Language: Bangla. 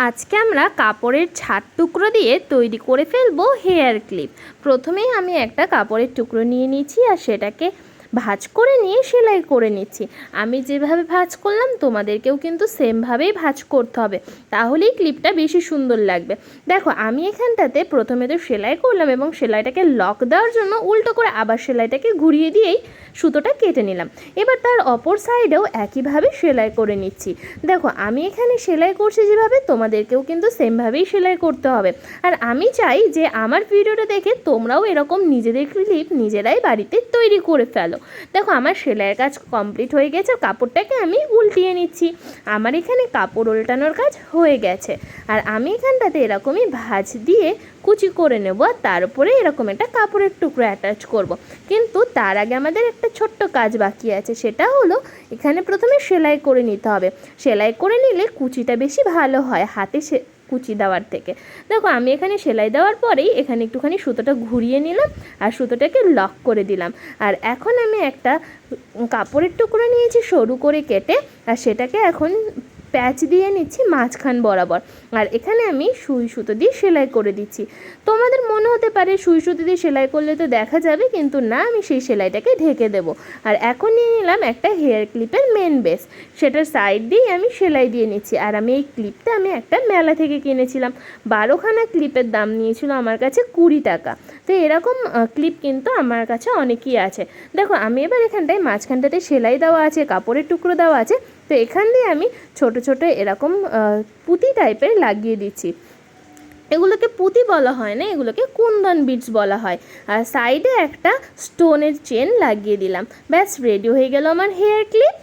আজকে আমরা কাপড়ের ছাদ টুকরো দিয়ে তৈরি করে ফেলব হেয়ার ক্লিপ। প্রথমেই আমি একটা কাপড়ের টুকরো নিয়ে নিচ্ছি আর সেটাকে ভাঁজ করে নিয়ে সেলাই করে নিচ্ছি। আমি যেভাবে ভাজ করলাম, তোমাদেরকেও কিন্তু সেমভাবেই ভাজ করতে হবে। তাহলেই ক্লিপটা বেশি সুন্দর লাগবে। দেখো, আমি এখানটাতে প্রথমে তো সেলাই করলাম এবং সেলাইটাকে লক দেওয়ার জন্য উল্টো করে আবার সেলাইটাকে ঘুরিয়ে দিয়েই সুতোটা কেটে নিলাম। এবার তার অপর সাইডেও একইভাবে সেলাই করে নিচ্ছি। দেখো, আমি এখানে সেলাই করছি যেভাবে, তোমাদেরকেও কিন্তু সেমভাবেই সেলাই করতে হবে। আর আমি চাই যে, আমার ভিডিওটা দেখে তোমরাও এরকম নিজেদের ক্লিপ নিজেরাই বাড়িতে তৈরি করে ফেলো। দেখো, আমার সেলাইয়ের কাজ কমপ্লিট হয়ে গেছে, কাপড়টাকে আমি উল্টিয়ে নিচ্ছি। আমার এখানে কাপড় উল্টানোর কাজ হয়ে গেছে। আর আমি এখানটাতে এরকমই ভাঁজ দিয়ে কুচি করে নেব আর তার উপরে এরকম একটা কাপড়ের টুকরো অ্যাটাচ করব। কিন্তু তার আগে আমাদের একটা ছোট্ট কাজ বাকি আছে, সেটা হলো এখানে প্রথমে সেলাই করে নিতে হবে। সেলাই করে নিলে কুচিটা বেশি ভালো হয়, হাতে সে কুচি দেওয়ার থেকে। দেখো, আমি এখানে সেলাই দেওয়ার পরেই এখানে একটুখানি সুতোটা ঘুরিয়ে নিলাম আর সুতোটাকে লক করে দিলাম। আর এখন আমি একটা কাপড়ের টুকরো নিয়েছি সরু করে কেটে, আর সেটাকে এখন প্যাচ দিয়ে নিচ্ছি মাঝখান বরাবর। আর এখানে আমি সুই সুতো দিয়ে সেলাই করে দিচ্ছি। তোমাদের মনে হতে পারে সুই সুতো দিয়ে সেলাই করলে তো দেখা যাবে, কিন্তু না, আমি সেই সেলাইটাকে ঢেকে দেব। আর এখন নিয়ে নিলাম একটা হেয়ার ক্লিপের মেন বেস। সেটার সাইড দিয়েই আমি সেলাই দিয়ে নিচ্ছি। আর আমি এই ক্লিপটা আমি একটা মেলা থেকে কিনেছিলাম। বারোখানা ক্লিপের দাম নিয়েছিল আমার কাছে কুড়ি টাকা। তো এরকম ক্লিপ কিন্তু আমার কাছে অনেকই আছে। দেখো, আমি এবার এখানটায় মাঝখানটাতে সেলাই দেওয়া আছে, কাপড়ের টুকরো দেওয়া আছে। তো এখান দিয়ে আমি ছোট ছোট এরকম পুঁতি টাইপের লাগিয়ে দিচ্ছি। এগুলোকে পুঁতি বলা হয় না, এগুলোকে কুন্দন বিটস বলা হয়। আর সাইডে একটা স্টোনের চেন লাগিয়ে দিলাম। ব্যাস রেডি হয়ে গেল আমার হেয়ার ক্লিপ